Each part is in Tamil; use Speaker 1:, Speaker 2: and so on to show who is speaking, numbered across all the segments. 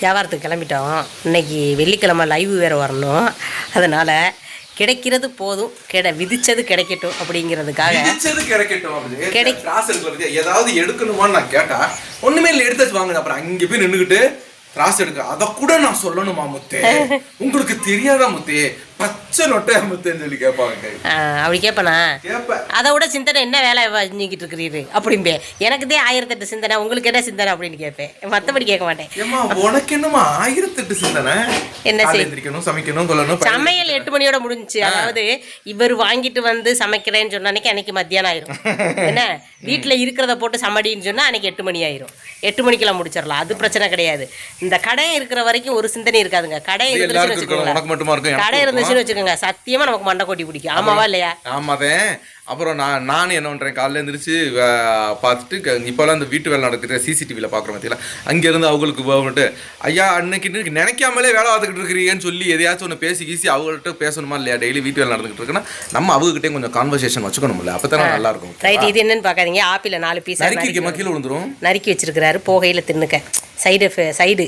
Speaker 1: வியாபாரத்துக்கு கிளம்பிட்டோம். இன்னைக்கு வெள்ளிக்கிழமை லைவ் வேறு வரணும். அதனால் கிடைக்கிறது போதும் கிடை விதிச்சது கிடைக்கட்டும் அப்படிங்கிறதுக்காக
Speaker 2: கிடைக்கட்டும் அப்படி
Speaker 1: கிடை-
Speaker 2: திராஸ் இருக்குல்ல ஏதாவது எடுக்கணுமான்னு நான் கேட்டா ஒண்ணுமே இல்லை எடுத்து வச்சு வாங்க அப்புறம் அங்க போய் நின்னுகிட்டு திராஸ் எடுக்க அத கூட நான் சொல்லணுமா முத்தே? உங்களுக்கு தெரியாதா முத்தே? பச்சை நொட்டையா முத்தேன்னு சொல்லி கேட்பாங்க.
Speaker 1: அப்படி கேட்பேனா? அதை விட சிந்தனை என்ன வேலை செஞ்சுக்கிட்டு இருக்கிறீரு? அப்படிம்பே. எனக்குதே ஆயிரத்தெட்டு சிந்தனை உங்களுக்கு என்ன சிந்தனை அப்படின்னு கேட்பேன். மற்றபடி கேட்க மாட்டேன்.
Speaker 2: உனக்கு என்னமா ஆயிரத்தெட்டு சிந்தனை?
Speaker 1: என்ன
Speaker 2: காலைல
Speaker 1: செய்-
Speaker 2: எந்திரிக்கணும் சமைக்கணும் கொள்ளணும்
Speaker 1: சமையல் எட்டு மணியோட முடிஞ்சுச்சு. அதாவது இவர் வாங்கிட்டு வந்து சமைக்கிறேன்னு சொன்ன அன்னைக்கு அன்னைக்கு மத்தியானம் ஆயிரும். என்ன? வீட்டில் இருக்கிறத போட்டு சமடின்னு சொன்னா அன்னைக்கு எட்டு மணி ஆயிரும். எட்டு மணிக்கெல்லாம் முடிச்சிடலாம். அது பிரச்சனை கிடையாது. இந்த கடை இருக்கிற வரைக்கும் ஒரு சிந்தனை இருக்காதுங்க. கடை இருந்துச்சுன்னு வச்சுக்கோங்களேன். கடை இருந்துச்சுன்னு வச்சிருக்கங்க. சத்தியமா நமக்கு மண்டை கொட்டி பிடிக்கும். ஆமாவா இல்லையா?
Speaker 2: ஆமாவே. அப்புறம் நான் நானும் என்ன பண்ணுறேன் காலைல எழுந்திரிச்சு பார்த்துட்டு இப்போலாம் இந்த வீட்டு வேலை நடக்குது சிசிடிவியில் பார்க்குற மத்தியில் அங்கேருந்து அவங்களுக்கு வந்துட்டு ஐயா அன்னைக்கு இன்னைக்கு நினைக்காமலே வேலை பார்த்துக்கிட்டு இருக்கிறீங்கன்னு சொல்லி எதையாச்சும் ஒன்று பேசி கீசி அவங்கள்ட்ட பேசணுமா இல்லையா? டெய்லி வீட்டு வேலை நடந்துக்கிட்டு இருக்குன்னா நம்ம அவங்ககிட்டயும் கொஞ்சம் கான்வர்சேஷன் வச்சுக்கணும்ல. அப்போ தானே நல்லா இருக்கும்.
Speaker 1: ரைட் இது என்னன்னு பார்க்காதீங்க. ஆப்பிள் நாலு பீஸ்
Speaker 2: நறுக்கி கீழே விழுந்துரும்.
Speaker 1: நறுக்கி வச்சிருக்கிறாரு. போகையில் தின்னுக்க. சைடு சைடு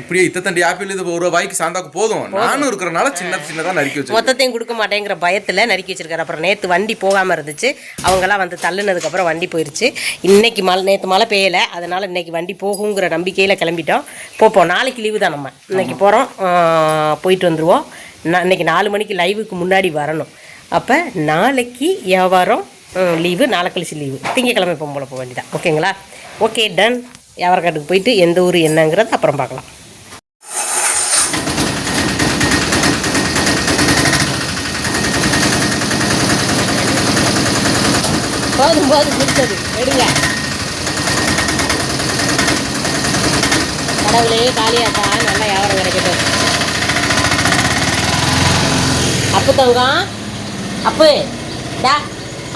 Speaker 2: இப்படியே இத்த தண்டி ஆப்பிள் இது ஒரு வாய்க்கு சாந்தாக்கு போதும். நானும் இருக்கிறனால சின்ன சின்னதாக நறுக்கி வச்சு
Speaker 1: மொத்தத்தையும் கொடுக்க மாட்டேங்கிற பயத்தில் நறுக்கி வச்சிருக்காரு. அப்புறம் நேற்று வண்டி போகாமல் இருந்துச்சு. அவங்கெல்லாம் வந்து தள்ளுனதுக்கப்புறம் வண்டி போயிடுச்சு இன்றைக்கி மழை நேற்று மழை பெய்யலை. அதனால் இன்னைக்கு வண்டி போகுங்கிற நம்பிக்கையில் கிளம்பிட்டோம். போப்போம். நாளைக்கு லீவு தான் நம்ம. இன்றைக்கி போகிறோம் போயிட்டு வந்துடுவோம் நான் இன்னைக்கு நாலு மணிக்கு லைவுக்கு முன்னாடி வரணும். அப்போ நாளைக்கு வியாபாரம் லீவு நாளை கழிச்சு லீவு திங்கக்கிழமை போகும்போல போக வேண்டியதான் ஓகேங்களா ஓகே டன் வியாபாரக்காட்டுக்கு போயிட்டு எந்த ஊர் என்னங்கிறது அப்புறம் பார்க்கலாம். போதும் போதும் முடிச்சது. எடுங்க. கடவுளே காளியாத்தா நல்லா வியாபாரம் கிடைக்கட்டும் அப்பு தங்கம் அப்பு. டா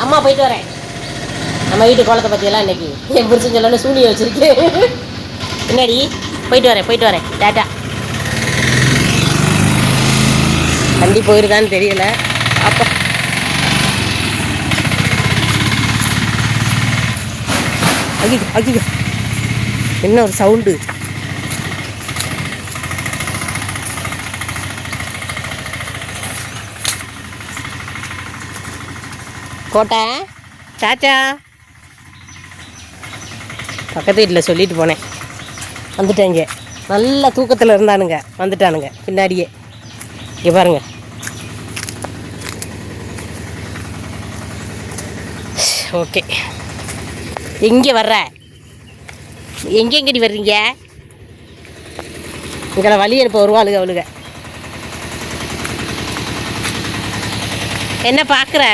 Speaker 1: அம்மா போயிட்டு வரேன். நம்ம வீட்டு குளத்தை பற்றியெல்லாம் இன்னைக்கு என் புரிச்சு சொல்லணும் சூனியை வச்சுருக்கேன் பின்னாடி போயிட்டு வரேன் போயிட்டு வரேன். டாட்டா. வண்டி போயிருதான்னு தெரியல. அப்போ. ஐயோ ஐயோ என்ன ஒரு சவுண்டு கோட்டை சாச்சா. பக்கத்து வீட்டில் சொல்லிட்டு போனேன். வந்துட்டாங்க நல்ல தூக்கத்தில் இருந்தானுங்க. வந்துட்டானுங்க. பின்னாடியே. இங்கே பாருங்க. ஓகே. எங்கே வர்ற? எங்கே எங்கடி வர்றீங்க? எங்களை வழி அனுப்ப வருவாளுங்க அவளுங்க என்ன பார்க்குற?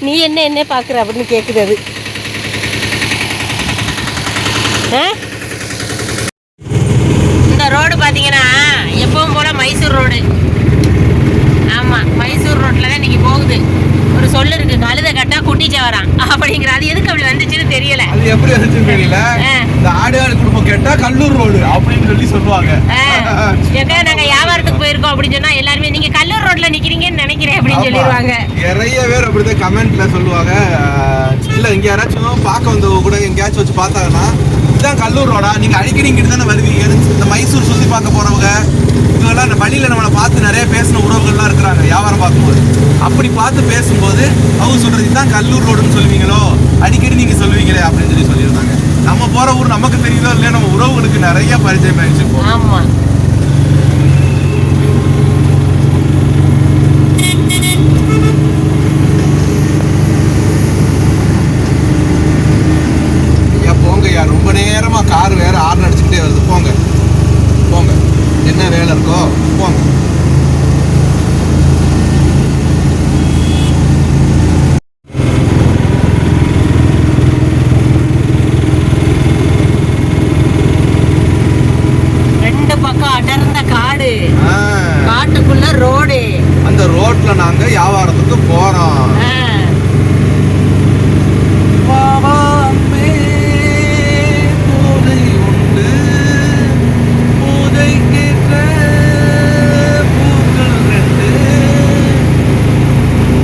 Speaker 1: நீ என்ன என்ன பார்க்குற அப்படின்னு கேட்குது அது. ஆ? இந்த ரோடு பார்த்தீங்கன்னா எப்பவும் போல மைசூர் ரோடு. ஆமாம் மைசூர் ரோட்டில் தான் இன்றைக்கி போகுது. சொல்லு இருக்கு கழுத கட்டா குட்டிச்ச வரான். அப்படிங்கிற அது எதுக்கு அப்படி வந்துச்சுன்னு தெரியல.
Speaker 2: அது எப்படி வந்துச்சுன்னு தெரியல. இந்த ஆடு ஆடு குடும்பம் கேட்டா கல்லூர் ரோடு அப்படின்னு சொல்லி சொல்லுவாங்க.
Speaker 1: எங்க நாங்க வியாபாரத்துக்கு போயிருக்கோம் அப்படின்னு சொன்னா எல்லாருமே நீங்க கல்லூர் ரோட்ல நிக்கிறீங்கன்னு நினைக்கிறேன் அப்படின்னு சொல்லிடுவாங்க
Speaker 2: நிறைய பேர் அப்படிதான் கமெண்ட்ல சொல்லுவாங்க. இல்ல இங்க யாராச்சும் பார்க்க வந்தவங்க கூட எங்கேயாச்சும் வச்சு பார்த்தாங்கன்னா இதுதான் கல்லூர் ரோடா? நீங்க அடிக்கடி இங்கிட்டு தானே வருவீங்க இந்த மைசூர் சுத்தி பார்க்க போறவங்க இந்த வழியில நம்மளை பார்த்து நிறைய பேசின உறவுகள்லாம் இருக்கிறாங்க வியாபாரம் பார்க்கும்போது. அப்படி பார்த்து பேசும்போது அவங்க சொல்றது இதுதான் கல்லூர் ரோடுன்னு சொல்லுவீங்களோ அடிக்கடி நீங்க சொல்லுவீங்களே அப்படின்னு சொல்லி சொல்லியிருந்தாங்க. நம்ம போற ஊர் நமக்கு தெரியுதோ இல்லையா நம்ம உறவுகளுக்கு நிறைய பரிச்சயம் ஆயிடுச்சு இப்போ.
Speaker 1: ஆமா.
Speaker 2: ஐயா போங்க ஐயா ரொம்ப நேரமா கார் வேற ஆர்ன் அடிச்சுக்கிட்டே வருது போங்க. என்ன வேலை இருக்கோ போங்க
Speaker 1: ரெண்டு பக்கம் அடர்ந்த காடு
Speaker 2: ஆ,
Speaker 1: காட்டுக்குள்ள ரோடு
Speaker 2: அந்த ரோட்ல நாங்க வியாபாரத்துக்கு போறோம் பாவாமே பூதை உண்டு பூதைக்கேற்ற பூக்கள் ரெண்டு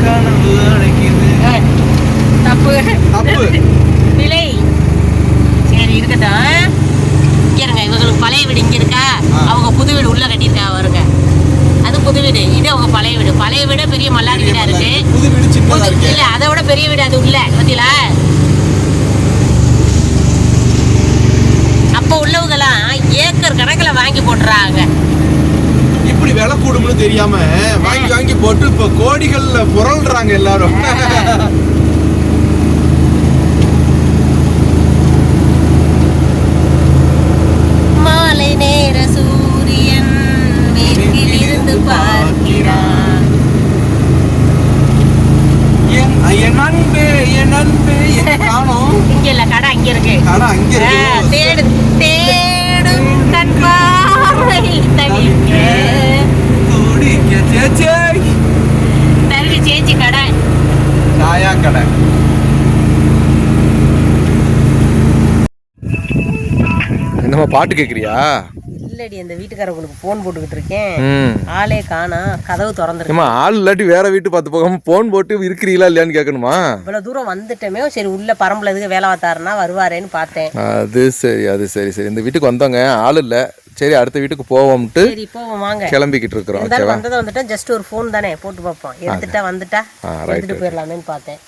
Speaker 2: கனவு அடைக்குது
Speaker 1: தப்பு
Speaker 2: தப்பு
Speaker 1: விலை சரி இருக்கட்டும் இங்க இருங்க இவங்களுக்கு பழைய வீடு இங்க இருக்கா அவங்க புது வீடு உள்ள கட்டியிருக்காங்க வருங்க அது புது வீடு இது அவங்க பழைய வீடு பழைய வீடு பெரிய மல்லாடி வீடா இருக்கு
Speaker 2: புது வீடு சின்னதா
Speaker 1: புது-
Speaker 2: இருக்கு
Speaker 1: இல்ல அதை விட பெரிய வீடு அது உள்ள பத்தியில அப்ப உள்ளவங்கலாம் ஏக்கர் கணக்குல வாங்கி போட்டுறாங்க
Speaker 2: இப்படி விலை கூடும்னு தெரியாம வாங்கி வாங்கி போட்டு இப்ப கோடிகள்ல புரள்றாங்க எல்லாரும்
Speaker 1: மாலை நேர சூரியன் மேற்கில் இருந்து பார்க்கிறான்
Speaker 2: என் என் அன்பே என் அன்பே எங்க காணோம்
Speaker 1: இங்க இல்ல கடை அங்க இருக்கு
Speaker 2: கடை அங்க
Speaker 1: ஆ,
Speaker 2: இருக்கு
Speaker 1: தேடு தேடும் கண் பார்வையில் தவிக்க
Speaker 2: கோடிக்க சேச்சே
Speaker 1: தருவி சேச்சி கடை
Speaker 2: சாயா கடை என்னம்மா பாட்டு கேக்குறியா?
Speaker 1: இல்லடி அந்த வீட்டுக்காரங்களுக்கு ஃபோன் போட்டுக்கிட்டு இருக்கேன். ஆளே காணா கதவு திறந்துருக்கு.
Speaker 2: ஏமா ஆள் இல்லாட்டி வேற வீட்டு பார்த்து போகாம போன் போட்டு இருக்கிறீங்களா இல்லையான்னு கேட்கணுமா
Speaker 1: இவ்வளவு தூரம் வந்துட்டோமே சரி உள்ள பரம்புல எதுக்கு வேலை பார்த்தாருன்னா வருவாரேன்னு பார்த்தேன்.
Speaker 2: அது சரி அது சரி சரி. இந்த வீட்டுக்கு வந்தவங்க ஆள் இல்லை. சரி அடுத்த வீட்டுக்கு போவோம்ட்டு
Speaker 1: சரி போவோம் வாங்க.
Speaker 2: கிளம்பிக்கிட்டு இருக்கிறோம்
Speaker 1: இருந்தாலும் வந்ததை வந்துட்டா ஜஸ்ட் ஒரு ஃபோன் தானே போட்டு பார்ப்போம். எடுத்துட்டா வந்துட்டா எடுத்துட்டு போயிடலாமேன்னு பார்த்தேன்.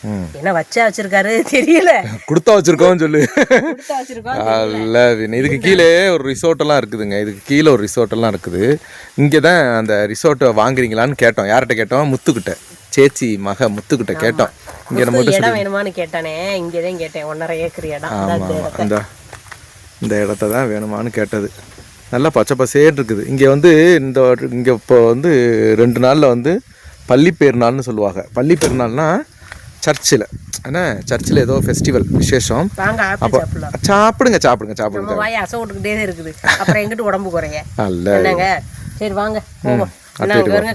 Speaker 1: என்ன வச்சா வச்சிருக்காரு? தெரியல.
Speaker 2: கொடுத்தா வச்சிருக்கோம்னு சொல்லு. அல்ல. இதுக்கு கீழே ஒரு ரிசோர்ட் எல்லாம் இருக்குதுங்க. இதுக்கு கீழே ஒரு ரிசோர்ட் எல்லாம் இருக்குது. இங்கே தான் அந்த ரிசோர்ட்டை வாங்குறீங்களான்னு கேட்டோம். யார்கிட்ட கேட்டோம்? முத்துக்கிட்ட. சேச்சி மக முத்துக்கிட்ட கேட்டோம். இங்கே நம்ம
Speaker 1: இடம் வேணுமான்னு கேட்டானே இங்கதான் கேட்டேன். ஒன்னரை ஏக்கர் இடம்.
Speaker 2: அந்த இந்த இடத்த தான் வேணுமான்னு கேட்டது. நல்லா பச்சை பசேன்னு இருக்குது. இங்கே வந்து இந்த இங்கே இப்போ வந்து ரெண்டு நாளில் வந்து பள்ளி பெருநாள்னு சொல்லுவாங்க. பள்ளி பெருநாள்னா சர்ச்சில். என்ன? சர்ச்சில் ஏதோ ஃபெஸ்டிவல் விசேஷம். அப்போ சாப்பிடுங்க சாப்பிடுங்க சாப்பிடுங்க.
Speaker 1: வாய் அசை விட்டுக்கிட்டே இருக்குது. அப்புறம் எங்கிட்டு உடம்பு குறைய?
Speaker 2: நல்ல
Speaker 1: என்னங்க? சரி வாங்க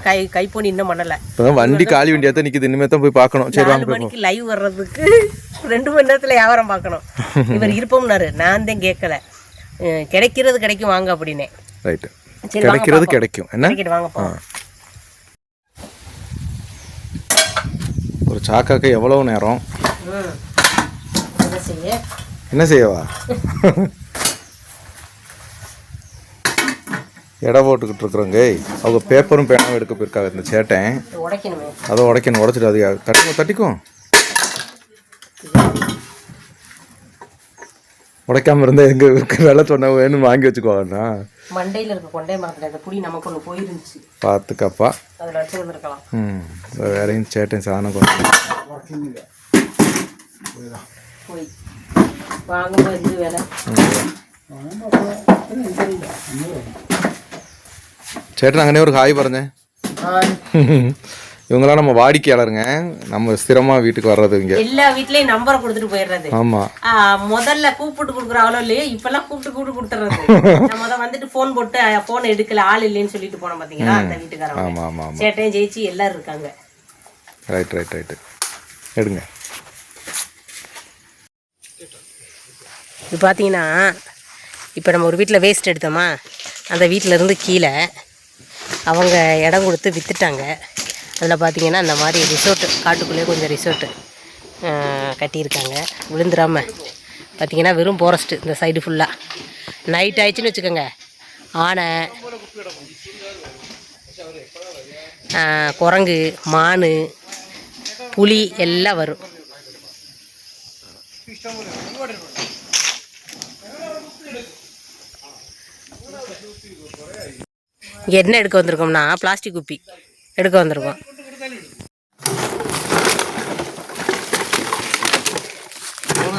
Speaker 1: கை கைப்பொனி இன்னும் பண்ணல.
Speaker 2: வண்டி காலி வண்டியாக தான் நிற்கிது இனிமேல் தான் போய் பார்க்கணும். சரி வாங்க
Speaker 1: மணிக்கு லைவ் வர்றதுக்கு ரெண்டு மணி நேரத்துல வியாபாரம் பார்க்கணும். இவர் இருப்போம்னாரு. நான் தான் கேட்கல. கிடைக்கிறது கிடைக்கும் வாங்க அப்படின்னே.
Speaker 2: ரைட்டு கிடைக்கிறது. கிடைக்கும். என்ன?
Speaker 1: வாங்க
Speaker 2: ஒரு சாக்காக்கு எவ்வளோ நேரம்.
Speaker 1: என்ன செய்ய?
Speaker 2: என்ன செய்யவா? எடை போட்டுக்கிட்டு இருக்கிறோங்க அவங்க பேப்பரும் பேனாவும் எடுக்க போயிருக்காங்க இந்த
Speaker 1: உடைக்கணுமே.
Speaker 2: அதை உடைக்கணும் உடைச்சிட்டு அது தட்டிக்கும் தட்டிக்கும் உடைக்காம இருந்தா எங்க வெள்ளை சொன்ன வேணும்னு வாங்கி வச்சுக்கோங்கண்ணா
Speaker 1: மண்டையில இருக்க கொண்டே மரத்துல அந்த புளி நமக்கு ஒன்று போயிருந்துச்சு
Speaker 2: பார்த்துக்கப்பா
Speaker 1: அதுல வச்சிருந்துருக்கலாம்
Speaker 2: ம் இந்த வேறையும் சேட்டையும் சாணம் கொண்டு
Speaker 1: போய் வாங்கும்போது இது வேலை
Speaker 2: ചേട്ടൻ അങ്ങനെ ഒരു ഹായ് പറഞ്ഞേ இவங்களாம் நம்ம வாடிக்கையாளருங்க. நம்ம ஸ்திரமா வீட்டுக்கு வர்றது இங்க.
Speaker 1: எல்லா வீட்லயும் நம்பரை கொடுத்துட்டு போயிடுறது.
Speaker 2: ஆமா.
Speaker 1: முதல்ல கூப்பிட்டு கொடுக்குறாங்களோ இல்லையோ இப்பெல்லாம் கூப்பிட்டு கூப்பிட்டு கொடுத்துறது நான் முத வந்துட்டு ஃபோன் போட்டு ஃபோன் எடுக்கல ஆள் இல்லைன்னு சொல்லிட்டு போனோம் பாத்தீங்களா அந்த வீட்டுக்காரங்க
Speaker 2: ஆமா ஆமா ஆமா.
Speaker 1: சேட்டையும் ஜெயிச்சு எல்லாரும் இருக்காங்க.
Speaker 2: ரைட் ரைட் ரைட்டு எடுங்க.
Speaker 1: இது பார்த்தீங்கன்னா இப்போ நம்ம ஒரு வீட்டில் வேஸ்ட் எடுத்தோமா அந்த வீட்டில் இருந்து கீழே அவங்க இடம் கொடுத்து விற்றுட்டாங்க அதில் பார்த்தீங்கன்னா இந்த மாதிரி ரிசோர்ட்டு காட்டுக்குள்ளேயே கொஞ்சம் ரிசோர்ட்டு கட்டியிருக்காங்க. விழுந்துடாம. பார்த்திங்கன்னா வெறும் ஃபாரஸ்ட்டு இந்த சைடு ஃபுல்லாக நைட் ஆயிடுச்சுன்னு வச்சுக்கோங்க. ஆனை குரங்கு மான் புலி எல்லாம் வரும். இங்கே என்ன எடுக்க வந்திருக்கோம்னா பிளாஸ்டிக் குப்பி. எடுக்க வந்திருக்கோம்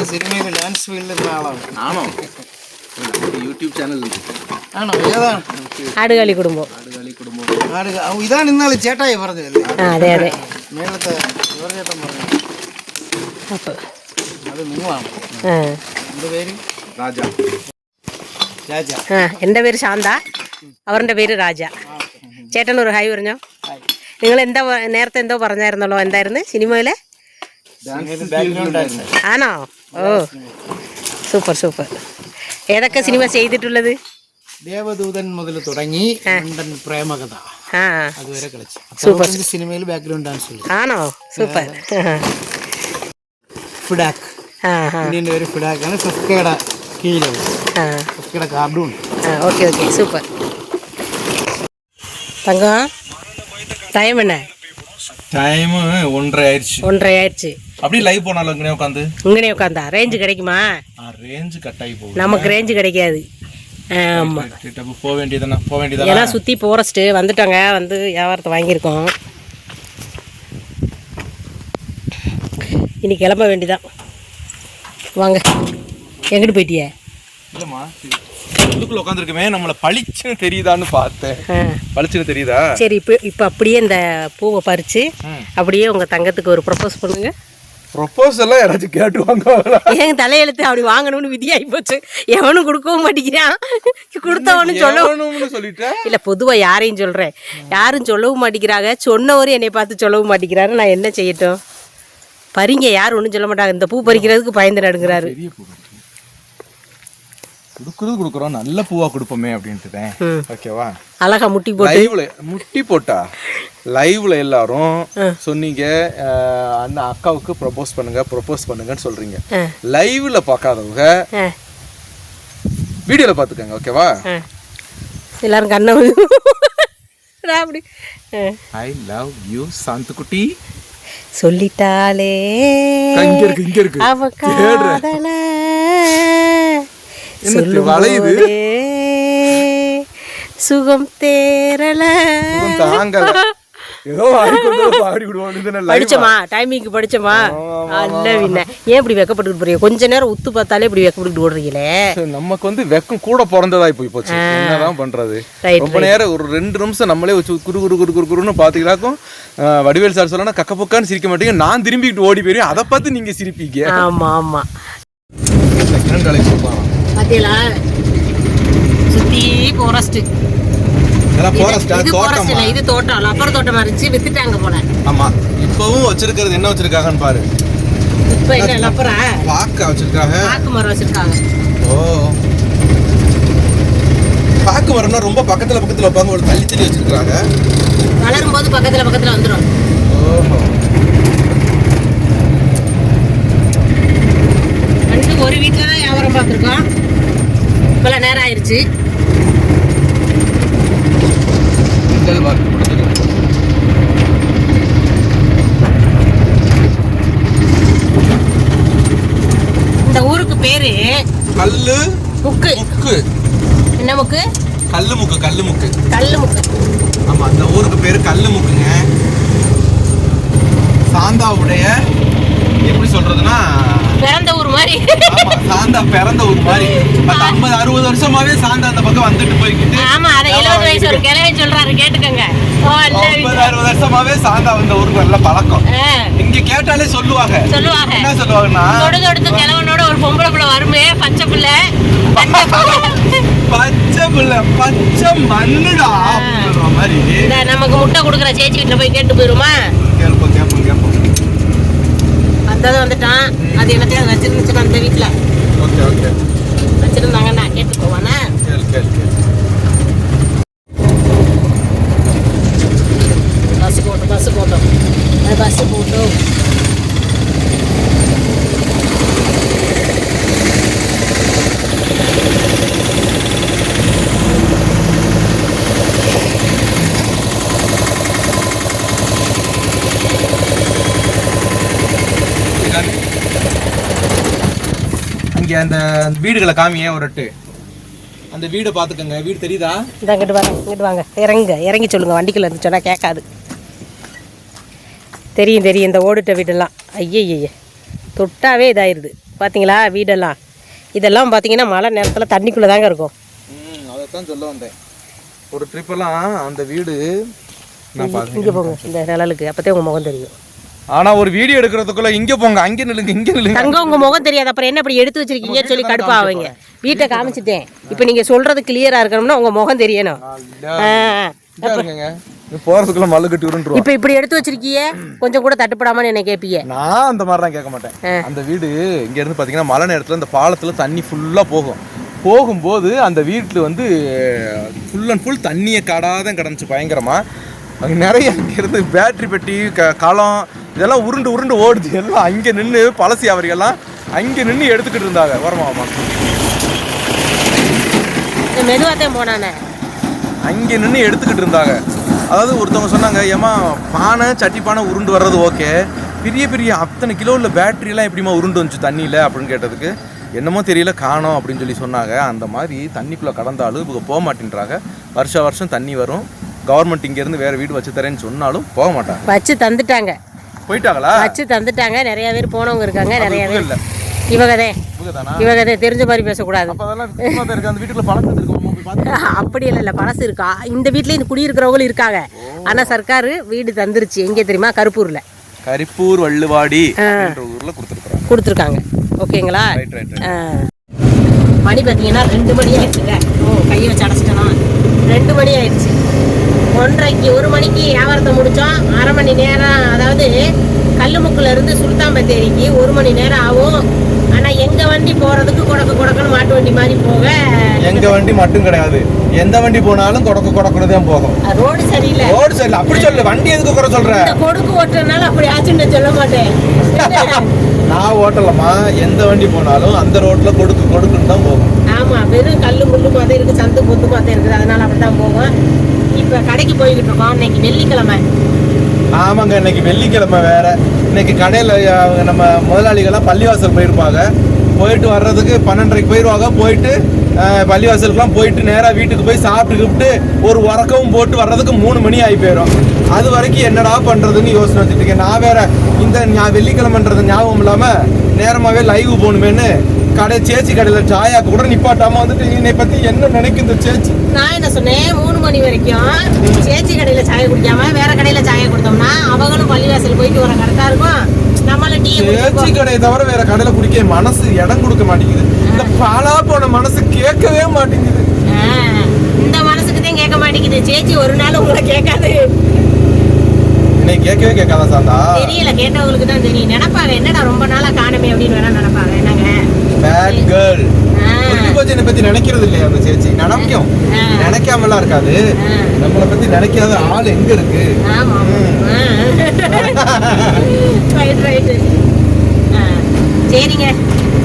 Speaker 3: സിനിമയിൽ ഡാൻസ് ഫീൽഡിലുള്ള ആളാണ്
Speaker 2: ആണോ യൂട്യൂബ് ചാനൽ
Speaker 3: ആണോ ഏതാണ്
Speaker 1: ஆடுகாலி குடும்பம்
Speaker 3: ആട് ഔ, ഇതാണ് ഇന്നാള് ചേട്ടായി പറഞ്ഞതല്ലേ
Speaker 1: ஆ அதே அதே
Speaker 3: മേളത്തെ യുവചേട്ടൻ പറഞ്ഞു
Speaker 1: அப்போ
Speaker 3: അത് നിങ്ങളാണ്
Speaker 1: ஆ
Speaker 3: എന്റെ പേര്
Speaker 2: രാജ
Speaker 3: രാജ
Speaker 1: ആ എൻ്റെ പേര് ശാന്ത അവരുടെ പേര് രാജ ചേട്ടൻ ഒരു ഹായ് പറഞ്ഞോ. നിങ്ങൾ എന്താ നേരത്തെ എന്തോ പറഞ്ഞായിരുന്നല്ലോ എന്തായിരുന്നു സിനിമയിലെ? ആണോ? ഓ. Super super. ഏതൊക്കെ സിനിമ ചെയ്തിട്ടുള്ളത്?
Speaker 3: ദേവദൂതൻ മുതൽ തുടങ്ങി പ്രേമകഥ. അതുവരെ കളിച്ചു.
Speaker 1: സൂപ്പർ
Speaker 3: സിനിമയിൽ ബാക്ക്ഗ്രൗണ്ട് ഡാൻസ്
Speaker 1: ആണോ? സൂപ്പർ.
Speaker 3: ഫിഡാക്ക്. ഇന്ത്യന്റെ പേര് ഫിഡാക്കാണ് ഫിഫ്കയുടെ
Speaker 1: കീഴിലുള്ളത്.
Speaker 3: ഫിഫ്കയുടെ കാർഡും
Speaker 1: ഉണ്ട്. Okay okay. സൂപ്പർ. தங்கம். டைம் என்ன?
Speaker 2: டைம் ஒன்றரை ஆயிடுச்சு.
Speaker 1: ஒன்றரை ஆயிடுச்சு.
Speaker 2: அப்படியே லைவ் போனாலும் இங்கே உட்காந்து
Speaker 1: இங்கனே உட்காந்தா ரேஞ்சு கிடைக்குமா?
Speaker 2: ரேஞ்சு கட் ஆகி போகுது.
Speaker 1: நமக்கு ரேஞ்சு கிடைக்காது. ஆமாம்
Speaker 2: போக வேண்டியதானே போக வேண்டியதானே?
Speaker 1: ஏன்னா சுற்றி போரஸ்ட்டு வந்துட்டாங்க. வந்து வியாபாரத்தை வாங்கியிருக்கோம். இனி கிளம்ப வேண்டியதான் வாங்க. எங்கிட்டு போயிட்டிய?
Speaker 2: இல்லைம்மா உள்ளுக்குள்ள உட்காந்துருக்குமே நம்மளை பளிச்சுன்னு தெரியுதான்னு பார்த்தேன். பளிச்சுன்னு தெரியுதா?
Speaker 1: சரி இப்போ இப்போ அப்படியே இந்த பூவை
Speaker 2: ம்.
Speaker 1: அப்படியே உங்கள் தங்கத்துக்கு ஒரு ப்ரப்போஸ் பண்ணுங்க.
Speaker 2: ப்ரொப்போசல்லாம் யாராச்சும் கேட்டுவாங்க
Speaker 1: எங்க தலையெழுத்து அப்படி வாங்கணும்னு விதியாகி போச்சு. எவனும் கொடுக்கவும் மாட்டேங்கிறான். கொடுத்தவனும் சொல்ல
Speaker 2: சொல்லணும்னு சொல்லிட்டேன்
Speaker 1: இல்லை பொதுவாக யாரையும் சொல்கிறேன் யாரும் சொல்லவும் மாட்டேங்கிறாங்க. சொன்னவரும் என்னை பார்த்து சொல்லவும் மாட்டேங்கிறாரு. நான் என்ன செய்யட்டும்? பறிங்க யாரும் ஒன்றும் சொல்ல மாட்டாங்க. இந்த பூ பறிக்கிறதுக்கு பயந்து நடுங்கிறாரு.
Speaker 2: கொடுக்குறது கொடுக்குறோம். நல்ல பூவா கொடுப்போமே அப்படின்ட்டு
Speaker 1: ம்.
Speaker 2: ஓகேவா?
Speaker 1: அழகா முட்டி போட்டு.
Speaker 2: லைவ்ல முட்டி போட்டா. லைவ்ல எல்லாரும் சொன்னீங்க அண்ணா அக்காவுக்கு ப்ரப்போஸ் பண்ணுங்க ப்ரப்போஸ் பண்ணுங்கன்னு சொல்றீங்க. லைவ்ல பார்க்காதவங்க வீடியோல பாத்துக்கோங்க ஓகேவா?
Speaker 1: எல்லாரும் கண்ணை அப்படி.
Speaker 2: ஐ லவ் யூ சாந்துக்குட்டி.
Speaker 1: சொல்லிட்டாலே.
Speaker 2: இங்க இருக்கு இங்க இருக்கு. வளையுது?
Speaker 1: சுகம் தேரல
Speaker 2: தாங்கல. ஏதோ பாடி
Speaker 1: படிச்சோமா? டைமிங்க்கு படிச்சோமா? அல்ல வின்ன ஏன் இப்படி வெக்கப்பட்டுக்கிட்டு போறீங்க? கொஞ்ச நேரம் உத்து பார்த்தாலே இப்படி வெக்கப்பட்டுக்கிட்டு ஓடுறீங்களே?
Speaker 2: நமக்கு வந்து வெக்கம் கூட பிறந்ததாய் போய் போச்சு. என்னதான் பண்றது? ரொம்ப நேரம் ஒரு ரெண்டு நிமிஷம் நம்மளே வச்சு குரு குரு குரு குரு குருன்னு பாத்தீங்களாக்கும் அஹ், வடிவேல் சார் சொல்லணும் கக்க பக்கான்னு சிரிக்க மாட்டீங்க. நான் திரும்பிக்கிட்டு ஓடி போயிருவேன் அதை பார்த்து நீங்க சிரிப்பீங்க.
Speaker 1: ஆமா ஆமா.
Speaker 2: செகண்ட் காலேஜ்
Speaker 1: பாத்தீங்களா சுத்தி
Speaker 2: ஃபாரஸ்டா
Speaker 1: இது
Speaker 2: தோட்டமா?
Speaker 1: லப்பர் தோட்டம். இருந்துச்சு வித்துட்டாங்க போல.
Speaker 2: ஆமா. இப்பவும் வச்சிருக்கிறது என்ன வச்சிருக்காங்கன்னு பாரு.
Speaker 1: இப்ப என்ன லப்பரா
Speaker 2: பாக்க வச்சிருக்காங்க.
Speaker 1: பாக்கு மரம் வச்சிருக்காங்க.
Speaker 2: ஓ. பாக்கு வரணும்னா ரொம்ப பக்கத்துல பக்கத்துல வைப்பாங்க ஒரு தள்ளி தள்ளி வச்சிருக்காங்க
Speaker 1: வளரும் போது பக்கத்துல பக்கத்துல வந்துடும்
Speaker 2: ஓஹோ.
Speaker 1: ஒரு வீட்டில் தான் வியாபாரம் பார்த்துருக்கோம். இப்போல்லாம் நேரம் ஆயிடுச்சு. இந்த ஊருக்கு பேரு
Speaker 2: கல்லு
Speaker 1: முக்கு.
Speaker 2: முக்கு.
Speaker 1: என்ன முக்கு?
Speaker 2: கல்லு முக்கு கல்லு முக்கு.
Speaker 1: கல்லு முக்கு.
Speaker 2: ஆமா அந்த ஊருக்கு பேரு கல்லு முக்குங்க. சாந்தாவுடைய எப்படி சொல்றதுன்னா
Speaker 1: பிறந்த ஊர் மாதிரி.
Speaker 2: சாந்தா பிறந்த ஊர் மாதிரி. ஐம்பது அறுபது வருஷமாவே சாந்தா அந்த பக்கம் வந்துட்டு போய்கிட்டு
Speaker 1: ஆமா அதை எழுபது வயசு ஒரு கிழவன் சொல்றாரு கேட்டுக்கோங்க.
Speaker 2: ஐம்பது அறுபது வருஷமாவே சாந்தா வந்த ஊருக்கு நல்ல பழக்கம். இங்க கேட்டாலே சொல்லுவாங்க.
Speaker 1: சொல்லுவாங்க.
Speaker 2: என்ன சொல்லுவாங்கன்னா
Speaker 1: தொடு தொடுத்த கிழவனோட ஒரு பொம்பளை பிள்ளை வருமே பச்சை பிள்ளை. பச்சை பிள்ளை.
Speaker 2: பச்சை மண்ணுடா மாதிரி.
Speaker 1: நமக்கு முட்டை கொடுக்குற சேச்சி வீட்டில் போய் கேட்டு போயிருமா? வந்ததும் வந்துட்டான். அது என்னத்தையும் வச்சிருந்துச்சுன்னா அந்த வீட்டில்
Speaker 2: ஓகே ஓகே.
Speaker 1: வச்சிருந்தாங்கன்னா கேட்டு
Speaker 2: இங்க அந்த வீடுகளை காமியே ஒரு எட்டு. அந்த வீடை பாத்துக்கங்க வீடு தெரியுதா?
Speaker 1: இந்த இங்கிட்டு வாங்க இங்கிட்டு வாங்க. இறங்குங்க. இறங்கி சொல்லுங்க. வண்டிக்குள்ள இருந்து சொன்னால் கேட்காது. தெரியும் தெரியும். இந்த ஓடிட்ட வீடெல்லாம். ஐயய்ய தொட்டாவே இதாயிருது. பார்த்தீங்களா வீடெல்லாம். இதெல்லாம் பார்த்தீங்கன்னா மழை நேரத்தில் தண்ணிக்குள்ளே தாங்க இருக்கும்.
Speaker 2: அதைத்தான் சொல்ல வந்தேன். ஒரு ட்ரிப் எல்லாம் அந்த வீடு
Speaker 1: இங்கே போங்க. இந்த நிழலுக்கு. அப்போதே உங்கள் முகம் தெரியும்.
Speaker 2: ஆனா ஒரு வீடியோ எடுக்கிறதுக்குள்ள இங்க போங்க அங்க நில்லுங்க இங்க நில்லுங்க.
Speaker 1: தங்க உங்கள் முகம் தெரியாது. அப்புறம் என்ன இப்படி எடுத்து வச்சிருக்கீங்கன்னு சொல்லி கடுப்பா ஆவீங்க. வீட்டை காமிச்சிட்டேன். இப்போ நீங்கள் சொல்கிறது கிளியராக இருக்கணும்னா உங்கள் முகம் தெரியணும்.
Speaker 2: போறதுக்குள்ள மல்லு கட்டி விடுன்றோம்
Speaker 1: இப்போ இப்படி எடுத்து வச்சிருக்கீங்க கொஞ்சம் கூட தட்டுப்படாமன்னு என்ன கேட்பீங்க
Speaker 2: நான் அந்த மாதிரிலாம் கேட்க மாட்டேன். அந்த வீடு இங்க இருந்து பாத்தீங்கன்னா மழை நேரத்துல இந்த பாலத்துல தண்ணி ஃபுல்லா போகும். போகும்போது அந்த வீட்டில் வந்து ஃபுல் அண்ட் ஃபுல் தண்ணியை காடாதான் கிடந்துச்சு பயங்கரமா. அங்கே நிறைய இருந்து பேட்டரி பெட்டி க களம் இதெல்லாம் உருண்டு உருண்டு ஓடுது. எல்லாம் அங்கே நின்று பழசி அவர்கள்லாம் அங்கே நின்று எடுத்துக்கிட்டு இருந்தாங்க. வரமா ஆமா
Speaker 1: மெதுவாகத்தான் போனானே.
Speaker 2: அங்கே நின்று எடுத்துக்கிட்டு இருந்தாங்க. அதாவது ஒருத்தவங்க சொன்னாங்க ஏமா பானை சட்டி பானை உருண்டு வர்றது ஓகே. பெரிய பெரிய அத்தனை கிலோ உள்ள பேட்டரியெல்லாம் எப்படிமா உருண்டு வந்துச்சு தண்ணியில்? அப்படின்னு கேட்டதுக்கு என்னமோ தெரியல காணோம் அப்படின்னு சொல்லி சொன்னாங்க. அந்த மாதிரி தண்ணிக்குள்ளே கடந்தாலும் இவங்க போக மாட்டேன்றாங்க. வருஷ வருஷம் தண்ணி வரும். கவர்மெண்ட் இங்கேருந்து வேறு வீடு வச்சு தரேன்னு சொன்னாலும் போக மாட்டாங்க.
Speaker 1: வச்சு தந்துட்டாங்க.
Speaker 2: போயிட்டாங்களா?
Speaker 1: வச்சு தந்துட்டாங்க. நிறைய பேர் போனவங்க இருக்காங்க நிறைய பேர்.
Speaker 2: இல்லை.
Speaker 1: இவகதே இவகதே தெரிஞ்ச மாதிரி பேசக்கூடாது. அப்படி இல்லை இல்லை பழசு இருக்கா? இந்த வீட்லேயும் இந்த குடியிருக்கிறவங்களும் இருக்காங்க. ஆனால் சர்க்கார் வீடு தந்துருச்சு. எங்கே தெரியுமா? கருப்பூரில்.
Speaker 2: கரிப்பூர் வள்ளுவாடி ஊரில் கொடுத்துருக்குறாங்க.
Speaker 1: கொடுத்துருக்காங்க. ஓகேங்களா. மணி பார்த்தீங்கன்னா ரெண்டு மணி ஆயிடுச்சுங்க. ஓ கையை வச்சு அடைச்சிட்டனா? ரெண்டு மணி ஆயிடுச்சு. ஒன்றரைக்கு ஒரு மணிக்கு வியாபாரத்தை முடித்தோம் அரை மணி நேரம் அதாவது கல்லுமுக்குல இருந்து சுல்தான் பத்தேரிக்கு ஒரு மணி நேரம் ஆகும். ஆனால் எங்கள் வண்டி போகிறதுக்கு கொடக்கு கொடக்குன்னு மாட்டு வண்டி மாதிரி போக.
Speaker 2: எங்க வண்டி மட்டும் கிடையாது. எந்த வண்டி போனாலும் கொடக்கு கொடக்குன்னு தான் போகும்.
Speaker 1: ரோடு சரியில்லை.
Speaker 2: ரோடு சைடில் அப்படி சொல்லு. வண்டி எதுக்கு குறை
Speaker 1: இந்த கொடுக்கு ஓட்டுறதுனால அப்படி ஆச்சுன்னு சொல்ல மாட்டேன்.
Speaker 2: நான் ஓட்டலமா எந்த வண்டி போனாலும் அந்த ரோட்ல கொடுக்கு கொடுக்குன்னு தான் போகும்.
Speaker 1: ஆமா வெறும் கல்லு முள்ளு மாதிரி இருக்கு சந்து பொத்து மாதிரி இருக்குது. அதனால அப்படிதான் போகும். இப்போ கடைக்கு போய்கிட்டு இருக்கோம். இன்னைக்கு வெள்ளிக்கிழமை.
Speaker 2: ஆமாங்க இன்னைக்கு வெள்ளிக்கிழமை வேற. இன்னைக்கு கடையில் நம்ம முதலாளிகள்லாம் பள்ளிவாசல் போயிருப்பாங்க. போயிட்டு வர்றதுக்கு பன்னெண்டரைக்கு போயிடுவாங்க போயிட்டு பள்ளிவாசலுக்குலாம் போயிட்டு நேராக வீட்டுக்கு போய் சாப்பிட்டுக்கிட்டு ஒரு உறக்கவும் போட்டு வர்றதுக்கு மூணு மணி ஆகி போயிடும் அது வரைக்கும் என்னடா பண்ணுறதுன்னு யோசனை வச்சுட்டு இருக்கேன். நான் வேற இந்த ஞா- வெள்ளிக்கிழமைன்றது ஞாபகம் இல்லாமல் நேரமாகவே லைவ் போகணுமேன்னு கடை சேச்சி கடையில் சாயாக்கு கூட நிப்பாட்டாமல் வந்துட்டு என்னை பற்றி என்ன நினைக்கும் இந்த சேச்சி?
Speaker 1: நான் என்ன சொன்னேன் மூணு மணி வரைக்கும் சேச்சி கடையில சாய குடிக்காம வேற கடையில சாய கொடுத்தோம்னா அவங்களும் பள்ளிவாசல் போயிட்டு வர கரெக்டா இருக்கும். நம்மள டீ
Speaker 2: சேச்சி கடையை தவிர வேற கடையில குடிக்க மனசு இடம் கொடுக்க மாட்டேங்குது. இந்த பாலா போன மனசு கேட்கவே மாட்டேங்குது.
Speaker 1: இந்த மனசுக்கு தான் கேட்க மாட்டேங்குது. சேச்சி ஒரு நாள் உங்களை கேட்காது.
Speaker 2: இன்னைக்கு கேட்கவே கேட்காதா சாந்தா.
Speaker 1: தெரியல கேட்டவங்களுக்கு தான் தெரியும். நினைப்பாங்க என்னடா ரொம்ப நாளா காணுமே அப்படின்னு வேணா நினைப்பாங்க. என்னங்க?
Speaker 2: Bad
Speaker 1: girl.
Speaker 2: புரிஞ்சு பத்தி நினைக்கிறது இல்லையா அந்த சேச்சி? நினைக்கும். நினைக்காமலாம் இருக்காது. நம்மளை பத்தி நினைக்காத ஆள் எங்க இருக்கு?
Speaker 1: சரிங்க.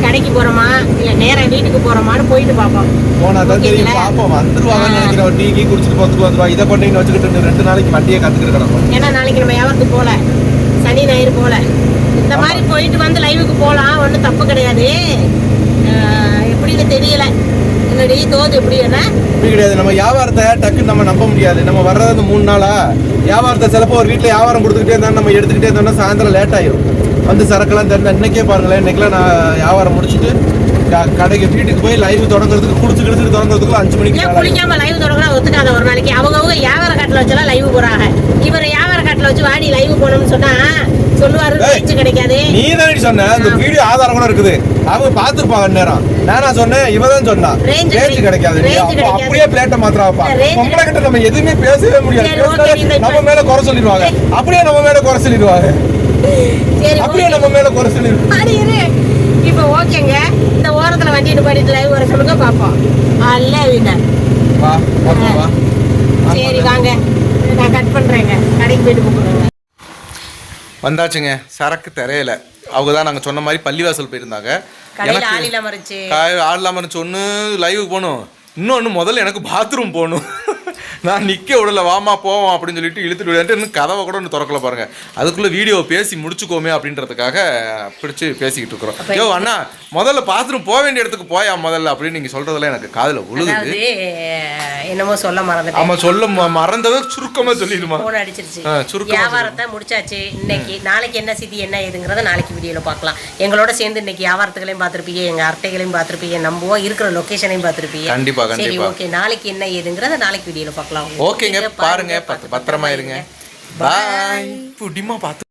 Speaker 1: கடைக்கு போறோமா? இல்ல நேரா வீட்டுக்கு போறோமான்னு போயிட்டு பார்ப்போம்
Speaker 2: போனா தான் தெரியும்? பாப்போம். வந்துருவாங்கன்னு ஒரு டீ கீ குடிச்சிட்டு போத்துக்கு வந்துருவா. இதை கொண்டு வச்சுக்கிட்டு ரெண்டு நாளைக்கு வண்டியை கத்துக்கிட்டு கிடக்கும்
Speaker 1: ஏன்னா நாளைக்கு நம்ம வியாபாரத்துக்கு போல. சனி ஞாயிறு போல. இந்த மாதிரி போயிட்டு வந்து லைவுக்கு போகலாம் ஒன்றும் தப்பு கிடையாது. எப்படின்னு தெரியல. என்னடி தோது எப்படி என்ன?
Speaker 2: அப்படி கிடையாது. நம்ம வியாபாரத்தை டக்குன்னு நம்ம நம்ப முடியாது. நம்ம வர்றது அந்த மூணு நாளா? வியாபாரத்தை சிலப்போ ஒரு வீட்டில் வியாபாரம் கொடுத்துக்கிட்டே இருந்தா நம்ம எடுத்துக்கிட்டே இருந்தோம்னா சாயந்தரம் லேட் ஆயிரும். வந்து சரக்கெல்லாம் தெரிஞ்ச இன்னைக்கே பாருங்களேன். இன்னைக்கெல்லாம் நான் வியாபாரம் முடிச்சுட்டு கடைக்கு வீட்டுக்கு போய் லைவ் தொடங்குறதுக்கு குடிச்சு கிடிச்சிட்டு தொடங்குறதுக்கு அஞ்சு மணிக்கு.
Speaker 1: குளிக்காம லைவ் தொடங்கினா ஒத்துக்காத ஒரு நாளைக்கு. அவங்க அவங்க வியாபார காட்டில் வச்செல்லாம் லைவ் போறாங்க. இவர் வியாபார காட்டில் வச்சு வாடி லைவ் போனோம்னு சொன்னா சொல்லுவாரு. பேச்சு கிடைக்காது.
Speaker 2: நீ தானே சொன்ன? இந்த வீடியோ ஆதாரம் கூட இருக்குது. அவங்க பார்த்துருப்பாங்க நேரம் நானா சொன்னேன் இவ தான் சொன்னா.
Speaker 1: Range
Speaker 2: ரேஞ்சு கிடைக்காது. அப்படியே பிளேட்டை மாத்திராப்பா பொம்பளை கிட்ட நம்ம எதுவுமே பேசவே முடியாது. நம்ம மேல குறை சொல்லிடுவாங்க. அப்படியே நம்ம மேல குறை சொல்லிடுவாங்க. அப்படியே நம்ம மேல குறை சொல்லிடுவாங்க.
Speaker 1: இப்போ ஓகேங்க. இந்த ஓரத்துல வண்டி நிப்பாட்டிட்டு லைவ் வர சொல்லுங்க பாப்போம் அல்ல
Speaker 2: வா
Speaker 1: சரி வாங்க. நான் கட் பண்றேங்க. கடைக்கு போயிட்டு
Speaker 2: வந்தாச்சுங்க. சரக்கு தெரியல. அவங்க தான் நாங்கள் சொன்ன மாதிரி பள்ளிவாசல் போயிருந்தாங்க.
Speaker 1: ஆள் இல்லாம இருந்துச்சு.
Speaker 2: ஒன்று லைவுக்கு போகணும். இன்னொன்று முதல்ல எனக்கு பாத்ரூம் போகணும். நான் நிற்க விடல வாமா போவோம் அப்படின்னு சொல்லிட்டு இழுத்துட்டு விளையாட்டு இன்னும் கதவை கூட ஒன்று திறக்கல பாருங்க. அதுக்குள்ளே வீடியோ பேசி முடிச்சுக்கோமே அப்படின்றதுக்காக பிடிச்சி பேசிக்கிட்டு இருக்கிறோம். யோ அண்ணா முதல்ல பாத்ரூம் போக வேண்டிய இடத்துக்கு போயா முதல்ல அப்படின்னு நீங்கள் சொல்கிறதெல்லாம் எனக்கு காதில்
Speaker 1: அதாவது என்னமோ சொல்ல மறந்துட்டேன்.
Speaker 2: ஆமாம் சொல்ல மறந்ததை சுருக்கமாக சொல்லிடுமா?
Speaker 1: போன் அடிச்சிருச்சு.
Speaker 2: சுருக்கமா
Speaker 1: வியாபாரத்தை முடிச்சாச்சு. இன்னைக்கு நாளைக்கு என்ன சிதி என்ன ஏதுங்கிறத நாளைக்கு வீடியோல பார்க்கலாம். எங்களோட சேர்ந்து இன்னைக்கு வியாபாரத்துகளையும் பார்த்துருப்பீங்க எங்க அட்டைகளையும் பார்த்துருப்பீங்க நம்புவோம் இருக்கிற லொகேஷனையும் பார்த்துருப்பீங்க.
Speaker 2: கண்டிப்பா,
Speaker 1: சரி
Speaker 2: கண்டிப்பா.
Speaker 1: ஓகே நாளைக்கு என்ன ஏதுங்கிறத நாளைக்கு வீடியோல பார்க்கலாம்.
Speaker 2: ஓகேங்க பாருங்க பத்து பத்திரமா இருங்க. பாய் புடிமா பார்த்து